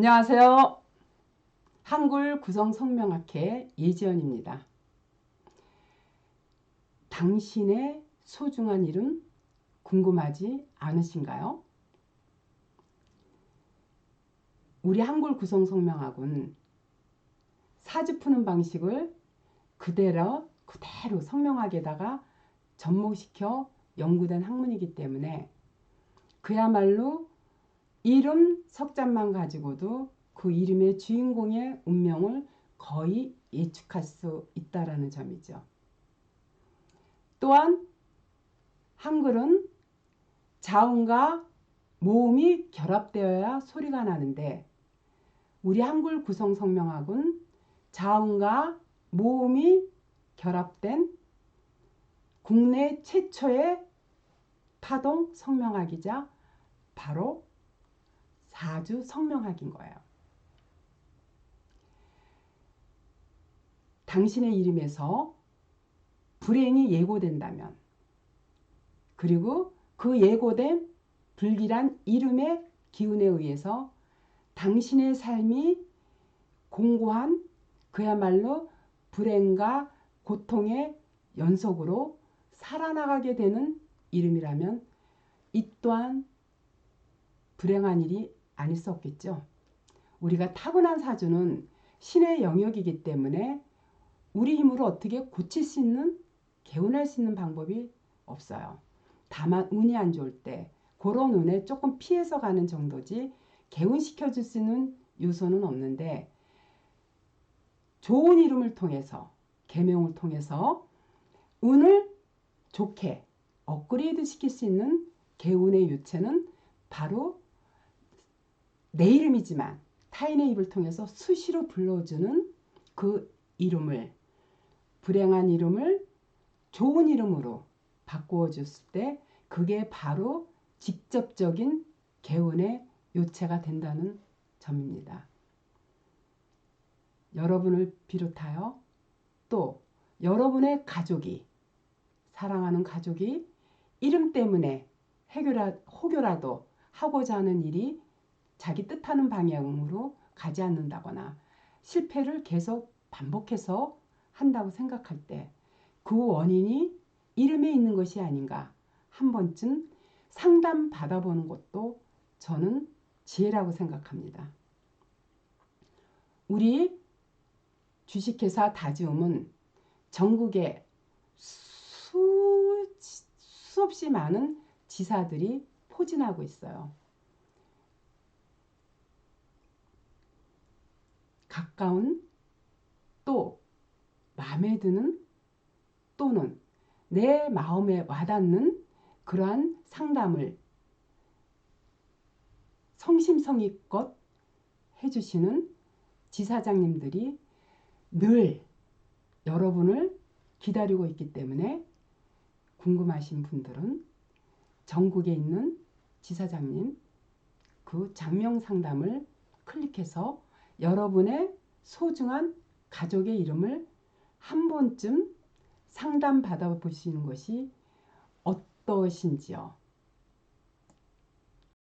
안녕하세요. 한글 구성 성명학회 예지연입니다. 당신의 소중한 이름 궁금하지 않으신가요? 우리 한글 구성 성명학은 사주 푸는 방식을 그대로 그대로 성명학에다가 접목시켜 연구된 학문이기 때문에 그야말로 이름 석자만 가지고도 그 이름의 주인공의 운명을 거의 예측할 수 있다라는 점이죠. 또한 한글은 자음과 모음이 결합되어야 소리가 나는데 우리 한글 구성 성명학은 자음과 모음이 결합된 국내 최초의 파동 성명학이자 바로 사주 성명학인 거예요. 당신의 이름에서 불행이 예고된다면 그리고 그 예고된 불길한 이름의 기운에 의해서 당신의 삶이 공고한 그야말로 불행과 고통의 연속으로 살아나가게 되는 이름이라면 이 또한 불행한 일이 아닐 수 없겠죠. 우리가 타고난 사주는 신의 영역이기 때문에 우리 힘으로 어떻게 고칠 수 있는 개운할 수 있는 방법이 없어요. 다만 운이 안 좋을 때 그런 운에 조금 피해서 가는 정도지 개운시켜 줄 수 있는 요소는 없는데 좋은 이름을 통해서 개명을 통해서 운을 좋게 업그레이드 시킬 수 있는 개운의 유체는 바로 내 이름이지만 타인의 입을 통해서 수시로 불러주는 그 이름을 불행한 이름을 좋은 이름으로 바꾸어 줬을 때 그게 바로 직접적인 개운의 요체가 된다는 점입니다. 여러분을 비롯하여 또 여러분의 가족이 사랑하는 가족이 이름 때문에 해결하, 혹여라도 하고자 하는 일이 자기 뜻하는 방향으로 가지 않는다거나 실패를 계속 반복해서 한다고 생각할 때 그 원인이 이름에 있는 것이 아닌가 한 번쯤 상담 받아보는 것도 저는 지혜라고 생각합니다. 우리 주식회사 다지움은 전국에 수, 수없이 많은 지사들이 포진하고 있어요. 가까운 또 마음에 드는 또는 내 마음에 와닿는 그러한 상담을 성심성의껏 해주시는 지사장님들이 늘 여러분을 기다리고 있기 때문에 궁금하신 분들은 전국에 있는 지사장님 그 장명 상담을 클릭해서 여러분의 소중한 가족의 이름을 한 번쯤 상담 받아보시는 것이 어떠신지요?